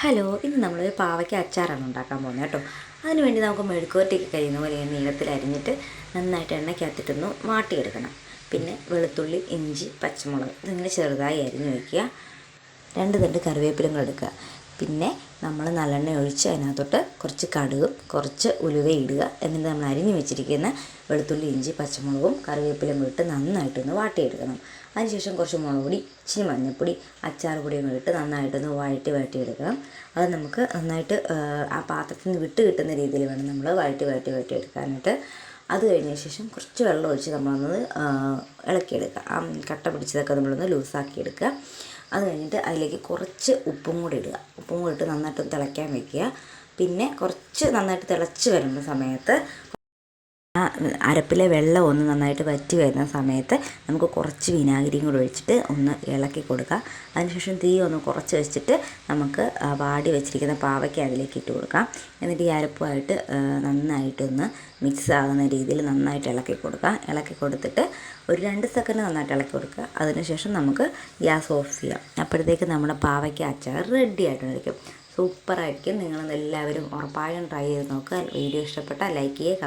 Hello ഇന്ന് നമ്മളൊരു പാവയ്ക്ക അച്ചാറാണ് ഉണ്ടാക്കാൻ പോകുന്നത് കേട്ടോ. അതിനുവേണ്ടി നമുക്ക് മെഴുക്കുവരട്ടിക്ക് കഴിയുന്ന പോലെ നീളത്തിൽ അരിഞ്ഞിട്ട് നന്നായിട്ട് എണ്ണയ്ക്കകത്തിട്ടൊന്ന് വാട്ടിയെടുക്കണം. പിന്നെ വെളുത്തുള്ളി ഇഞ്ചി പച്ചമുളക് ഇതിങ്ങനെ ചെറുതായി അരിഞ്ഞു വയ്ക്കുക രണ്ട് തണ്ട് കറിവേപ്പിലും എടുക്കുക. പിന്നെ നമ്മൾ നല്ലെണ്ണ ഒഴിച്ച് അതിനകത്തോട്ട് കുറച്ച് കടുകും കുറച്ച് ഉലുവ ഇടുക. എന്നിട്ട് നമ്മൾ അരിഞ്ഞു വെച്ചിരിക്കുന്ന വെളുത്തുള്ളി ഇഞ്ചി പച്ചമുളകും കറിവേപ്പിലും ഇട്ട് നന്നായിട്ടൊന്ന് വാട്ടിയെടുക്കണം. അതിനുശേഷം കുറച്ച് മുളക് പൊടി ഇച്ചിരി മഞ്ഞൾപ്പൊടി അച്ചാർ പൊടിയും ഇട്ട് നന്നായിട്ടൊന്ന് വഴറ്റി വഴറ്റിയെടുക്കണം. അത് നമുക്ക് നന്നായിട്ട് ആ പാത്രത്തിൽ നിന്ന് വിട്ട് കിട്ടുന്ന രീതിയിൽ വേണം നമ്മൾ വഴറ്റി വഴറ്റി വഴറ്റിയെടുക്കാനായിട്ട് അത് കഴിഞ്ഞ ശേഷം കുറച്ച് വെള്ളം ഒഴിച്ച് നമ്മളൊന്ന് ഇളക്കിയെടുക്കുക. ആ കട്ട പിടിച്ചതൊക്കെ നമ്മളൊന്ന് ലൂസാക്കിയെടുക്കുക. അത് കഴിഞ്ഞിട്ട് അതിലേക്ക് കുറച്ച് ഉപ്പും കൂടി ഇടുക. ഉപ്പും ഇട്ട് നന്നായിട്ട് തിളയ്ക്കാൻ വെക്കുക. പിന്നെ കുറച്ച് നന്നായിട്ട് തിളച്ച് വരുന്ന സമയത്ത് അരപ്പിലെ വെള്ളം ഒന്ന് നന്നായിട്ട് വറ്റി വരുന്ന സമയത്ത് നമുക്ക് കുറച്ച് വിനാഗിരിയും കൂടി ഒഴിച്ചിട്ട് ഒന്ന് ഇളക്കി കൊടുക്കുക അതിനുശേഷം തീ ഒന്ന് കുറച്ച് വെച്ചിട്ട് നമുക്ക് വാടി വെച്ചിരിക്കുന്ന പാവയ്ക്ക് അതിലേക്ക് ഇട്ട് കൊടുക്കാം. എന്നിട്ട് ഈ അരപ്പുമായിട്ട് നന്നായിട്ടൊന്ന് മിക്സ് ആകുന്ന രീതിയിൽ നന്നായിട്ട് ഇളക്കി കൊടുക്കുക ഇളക്കി കൊടുത്തിട്ട് ഒരു രണ്ട് സെക്കൻഡ് നന്നായിട്ട് ഇളക്കി കൊടുക്കുക. അതിനുശേഷം നമുക്ക് ഗ്യാസ് ഓഫ് ചെയ്യാം. അപ്പോഴത്തേക്ക് നമ്മുടെ പാവയ്ക്ക അച്ചാർ റെഡി ആയിട്ടുണ്ടായിരിക്കും സൂപ്പറായിരിക്കും. നിങ്ങളെല്ലാവരും ഉറപ്പായും ട്രൈ ചെയ്ത് നോക്കുക. വീഡിയോ ഇഷ്ടപ്പെട്ടാൽ ലൈക്ക് ചെയ്യുക